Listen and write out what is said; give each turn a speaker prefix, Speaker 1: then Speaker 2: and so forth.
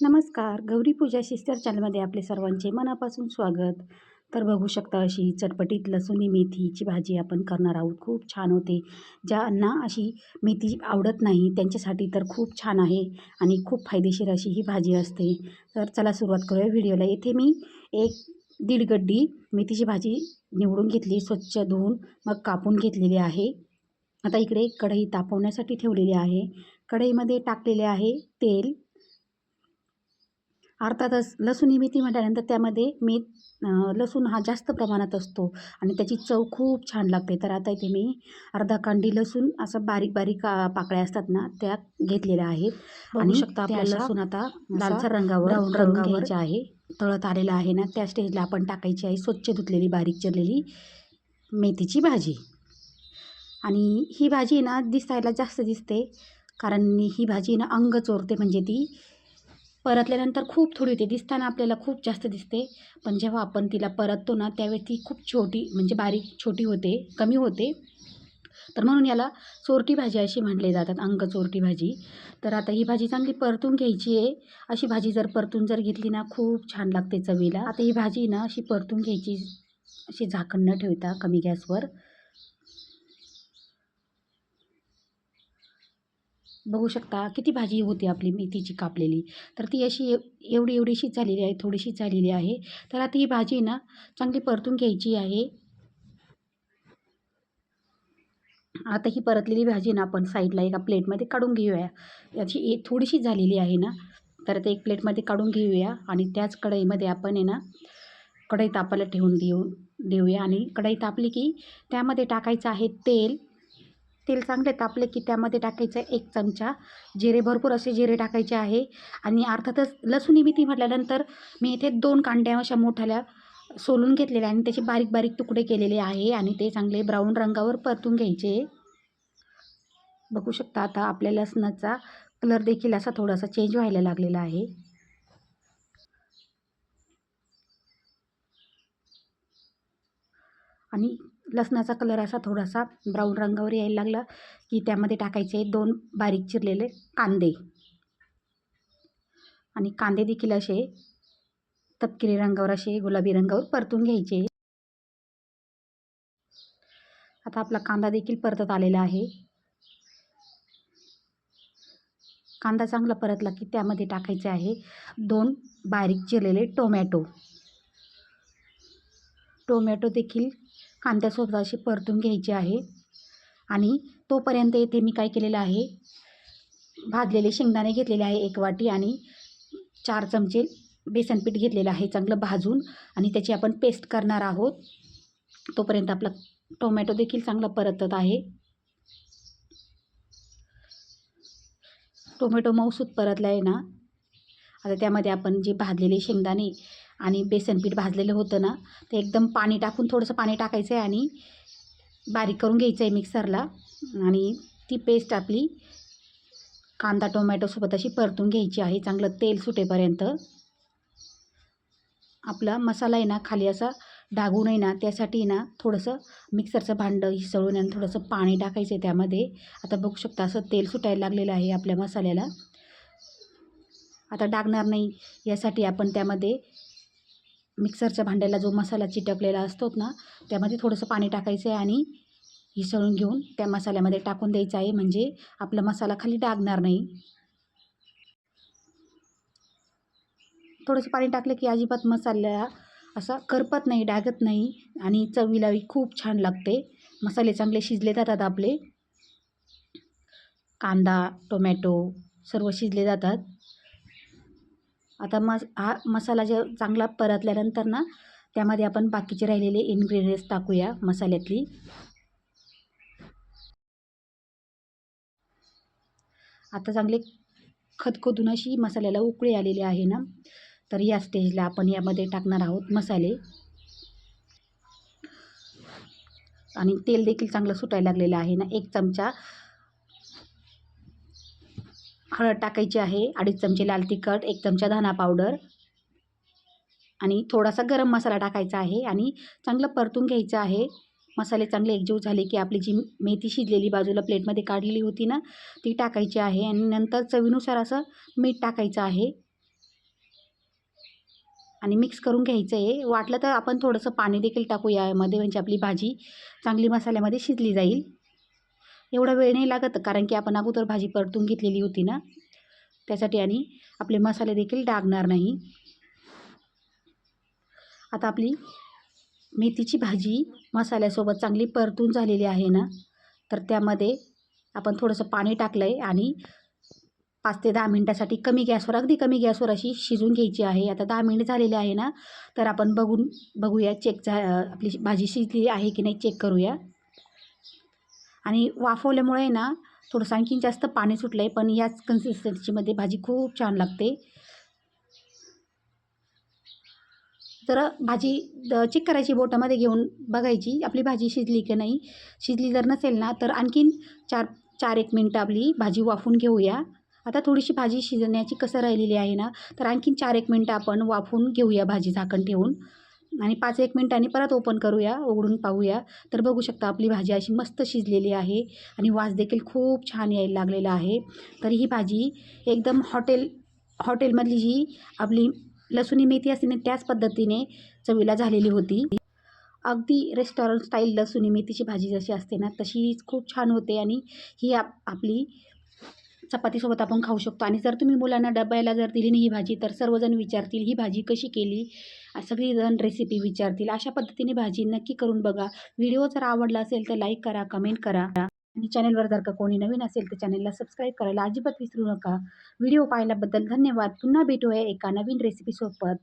Speaker 1: नमस्कार. गौरी पूजा शिस्तर चॅनलमध्ये आपले सर्वांचे मनापासून स्वागत. तर बघू शकता अशी चटपटीत लसुणी मेथीची भाजी आपण करणार आहोत. खूप छान होते. ज्यांना अशी मेथी आवडत नाही त्यांच्यासाठी तर खूप छान आहे आणि खूप फायदेशीर अशी ही भाजी असते. तर चला सुरुवात करूया व्हिडिओला. येथे मी एक दीड गड्डी मेथीची भाजी निवडून घेतली स्वच्छ धुवून मग कापून घेतलेली आहे. आता इकडे कढई तापवण्यासाठी ठेवलेली आहे. कढईमध्ये टाकलेले आहे तेल. अर्थातच लसूण मेथी म्हटल्यानंतर त्यामध्ये मीठ लसूण हा जास्त प्रमाणात असतो आणि त्याची चव खूप छान लागते. तर आता इथे मी अर्धा कांडी लसूण असं बारीक बारीक पाकळ्या असतात ना त्या घेतलेल्या आहेत. आणि शकता आपल्या लसूण आता लालसर रंगावर रंगावर आहे. तळत आलेला आहे ना त्या स्टेजला आपण टाकायची आहे स्वच्छ धुतलेली बारीक चिरलेली मेथीची भाजी. आणि ही भाजी ना दिसायला जास्त दिसते कारण ही भाजी ना अंग चोरते म्हणजे ती परतल्यानंतर खूप थोडी होते. दिसताना आपल्याला खूप जास्त दिसते. पण जेव्हा आपण तिला परततो ना त्यावेळी ती खूप छोटी म्हणजे बारीक छोटी होते कमी होते. तर म्हणून याला चोरटी भाजी अशी म्हटले जातात अंग चोरटी भाजी. तर आता ही भाजी चांगली परतून घ्यायची आहे. अशी भाजी जर परतून जर घेतली ना खूप छान लागते चवीला. आता ही भाजी ना अशी परतून घ्यायची अशी झाकण न ठेवता कमी गॅसवर. बघू शकता किती भाजी होती आपली मेथीची कापलेली. तर ती अशी एवढी एवढीशीच झालेली आहे थोडीशी झालेली आहे. तर आता ही भाजी ना चांगली परतून घ्यायची आहे. आता ही परतलेली भाजी ना आपण साईडला एका प्लेटमध्ये काढून घेऊया. याची ए थोडीशी झालेली आहे ना तर ते एक प्लेटमध्ये काढून घेऊया आणि त्याच कढईमध्ये आपण आहे ना कढई तापायला ठेवून देऊ देऊया. आणि कढई तापली की त्यामध्ये टाकायचं आहे तेल. तेल चांगले तापले की त्यामध्ये टाकायचं एक चमचा जिरे भरपूर असे जिरे टाकायचे आहे. आणि अर्थातच लसूण मेथी म्हटल्यानंतर मी इथे दोन कांड्या अशा मोठ्याल्या सोलून घेतलेल्या आणि त्याचे बारीक बारीक तुकडे केलेले आहे आणि ते चांगले ब्राऊन रंगावर परतून घ्यायचे. बघू शकता आता आपल्या लसणाचा कलर देखील असा थोडासा चेंज व्हायला लागलेला आहे. आणि लसणाचा कलर असा थोडासा ब्राऊन रंगावर यायला लागला की त्यामध्ये टाकायचे दोन बारीक चिरलेले कांदे. आणि कांदे देखील असे तपकिरी रंगावर असे गुलाबी रंगावर परतून घ्यायचे. आता आपला कांदा देखील परतत आलेला आहे. कांदा चांगला परतला की त्यामध्ये टाकायचे आहे दोन बारीक चिरलेले टोमॅटो. टोमॅटो देखील कांद्यासोबत अशी परतून घ्यायची आहे. आणि तोपर्यंत येथे मी काय केलेलं आहे? भाजलेले शेंगदाणे घेतलेले आहे एक वाटी आणि चार चमचे बेसन पीठ घेतलेलं आहे. चांगलं भाजून आणि त्याची आपण पेस्ट करणार आहोत. तोपर्यंत आपला टोमॅटो देखील चांगला परतत आहे. टोमॅटो मऊसूत परतला आहे ना? आता त्यामध्ये आपण जे भाजलेले शेंगदाणे आणि बेसन पीठ भाजलेलं होतं ना ते एकदम पाणी टाकून थोडंसं पाणी टाकायचं आहे आणि बारीक करून घ्यायचं आहे मिक्सरला. आणि ती पेस्ट आपली कांदा टोमॅटोसोबत अशी परतून घ्यायची आहे चांगलं तेल सुटेपर्यंत. आपला मसाला आहे ना खाली असा डागू नये ना त्यासाठी ना थोडंसं मिक्सरचं भांडं हिसळून आणि थोडंसं पाणी टाकायचं आहे त्यामध्ये. आता बघू शकता असं तेल सुटायला लागलेलं आहे आपल्या मसाल्याला. आता डागणार नाही यासाठी आपण त्यामध्ये मिक्सरच्या भांड्याला जो मसाला चिटकलेला असतो ना त्यामध्ये थोडंसं पाणी टाकायचं आहे आणि हिसळून घेऊन त्या मसाल्यामध्ये टाकून द्यायचं आहे. म्हणजे आपला मसाला खाली डागणार नाही. थोडंसं पाणी टाकलं की अजिबात मसाला असा करपत नाही डागत नाही आणि चवीलाही खूप छान लागते. मसाले चांगले शिजले जातात आपले. कांदा टोमॅटो सर्व शिजले जातात. आता मस हा मसाला जे चांगला परतल्यानंतर ना त्यामध्ये आपण बाकीचे राहिलेले इन्ग्रेडियंट्स टाकूया मसाल्यातली. आता चांगले खतखतून अशी मसाल्याला उकळी आलेली आहे ना तर या स्टेजला आपण यामध्ये टाकणार आहोत मसाले. आणि तेल देखील चांगलं सुटायला लागलेलं आहे ना एक चमचा हळद टाकायची आहे अडीच चमचे लाल तिखट एक चमचा धना पावडर आणि थोडासा गरम मसाला टाकायचा आहे आणि चांगलं परतून घ्यायचं आहे. मसाले चांगले एकजीव झाले की आपली जी मेथी शिजलेली बाजूला प्लेटमध्ये काढलेली होती ना ती टाकायची आहे आणि नंतर चवीनुसार असं मीठ टाकायचं आहे. आणि मिक्स करून घ्यायचं आहे. वाटलं तर आपण थोडंसं पाणी देखील टाकू यामध्ये म्हणजे आपली भाजी चांगली मसाल्यामध्ये शिजली जाईल. एवढा वेळ नाही लागत कारण की आपण अगोदर भाजी परतून घेतलेली होती ना. त्यासाठी आणि आपले मसाले देखील डागणार नाही. आता आपली मेथीची भाजी मसाल्यासोबत चांगली परतून झालेली आहे ना. तर त्यामध्ये आपण थोडंसं पाणी टाकलं आहे आणि पाच ते दहा मिनटासाठी कमी गॅसवर अगदी कमी गॅसवर अशी शिजून घ्यायची आहे. आता दहा मिनिट झालेले आहे ना तर आपण बघून बघूया चेक झा आपली भाजी शिजली आहे की नाही चेक करूया. आणि वाफवल्यामुळे ना थोडंसं आणखीन जास्त पाणी सुटलं आहे पण याच कन्सिस्टन्सीमध्ये भाजी खूप छान लागते. तर भाजी द चेक करायची बोटामध्ये घेऊन बघायची आपली भाजी शिजली की नाही. शिजली जर नसेल ना तर आणखीन चार चार एक मिनटं आपली भाजी वाफून घेऊया. आता थोडीशी भाजी शिजण्याची कसं राहिलेली आहे ना तर आणखीन चार एक मिनटं आपण वाफवून घेऊया भाजी झाकण ठेवून. आणि पाच एक मिनटांनी परत ओपन करूया उघडून पाहूया. तर बघू शकता आपली भाजी अशी मस्त शिजलेली आहे आणि वास देखील खूप छान यायला लागलेला आहे. तर ही भाजी एकदम हॉटेल हॉटेलमधली जी आपली लसुणी मेथी असते ना त्याच पद्धतीने चवीला झालेली होती. अगदी रेस्टॉरंट स्टाईल लसुणी मेथीची भाजी जशी असते ना तशीच खूप छान होते आणि ही आप आपली चपातीसोबत आपण खाऊ शकतो. आणि जर तुम्ही मुलांना डब्याला जर दिली ना ही भाजी तर सर्वजण विचारतील ही भाजी कशी केली? सगळीजण रेसिपी विचारतील. अशा पद्धतीने भाजी नक्की करून बघा. व्हिडिओ जर आवडला असेल तर लाईक करा कमेंट करा. आणि चॅनलवर जर का कोणी नवीन असेल तर चॅनलला सबस्क्राईब करायला अजिबात विसरू नका. व्हिडिओ पाहिल्याबद्दल धन्यवाद. पुन्हा भेटूया एका नवीन रेसिपीसोबत